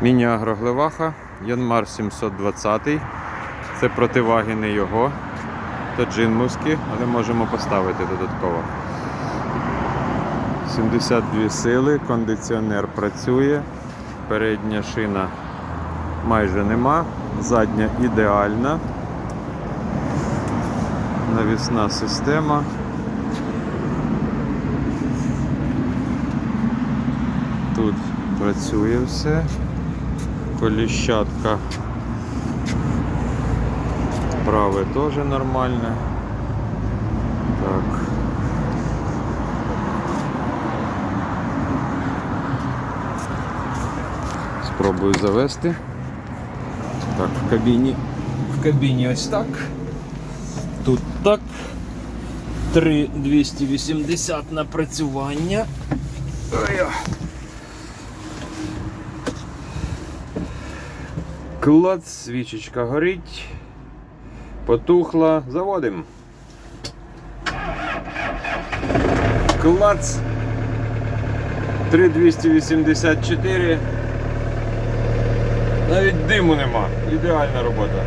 Міні-агроглеваха, Янмар 720. Це противаги не його. То джинмовські, але можемо поставити додатково. 72 сили, кондиціонер працює, передня шина майже нема, задня ідеальна. Навісна система. Тут працює все. Коліщатка праве теж нормальне. Так. Спробую завести. Так, в кабіні. В кабіні ось так. Тут так. 3280 напрацювання. Ой. Клац, свічечка горить. Потухла. Заводим. Клац. 3284. Навіть диму нема. Ідеальна робота.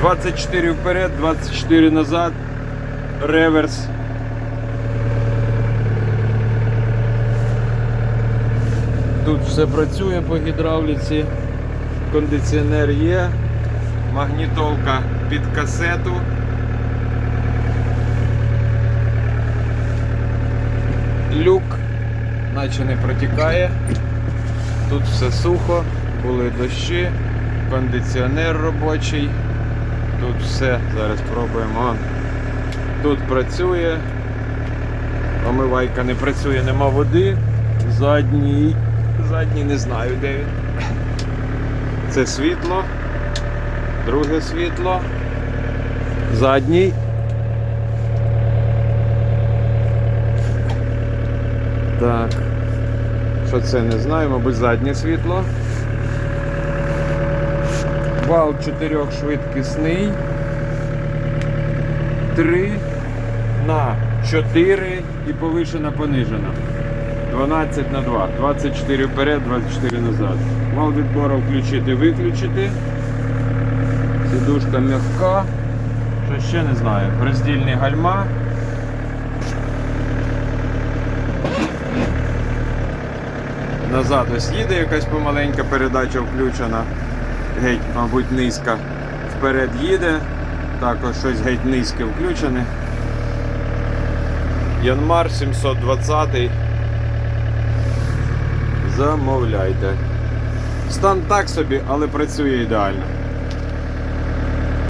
24 вперед, 24 назад. Реверс. Тут все працює по гідравліці. Кондиціонер є, магнітолка під касету. Люк, наче не протікає. Тут все сухо, були дощі, кондиціонер робочий. Тут все, зараз пробуємо. Тут працює. Омивайка не працює, нема води. Задній. Задній не знаю де він. Це світло. Друге світло. Задній. Так. Що це не знаю, мабуть, заднє світло. Вал чотирьохшвидкісний. 3 на 4 і повишена понижена. 12 на 2. 24 вперед, 24 назад. Вал відбору включити, виключити. Сідушка м'яка. Що ще не знаю. Роздільні гальма. Назад ось їде якась помаленька передача включена. Геть, мабуть, низька. Вперед їде. Також щось геть низьке включене. Янмар 720. Замовляйте. Стан так собі, але працює ідеально.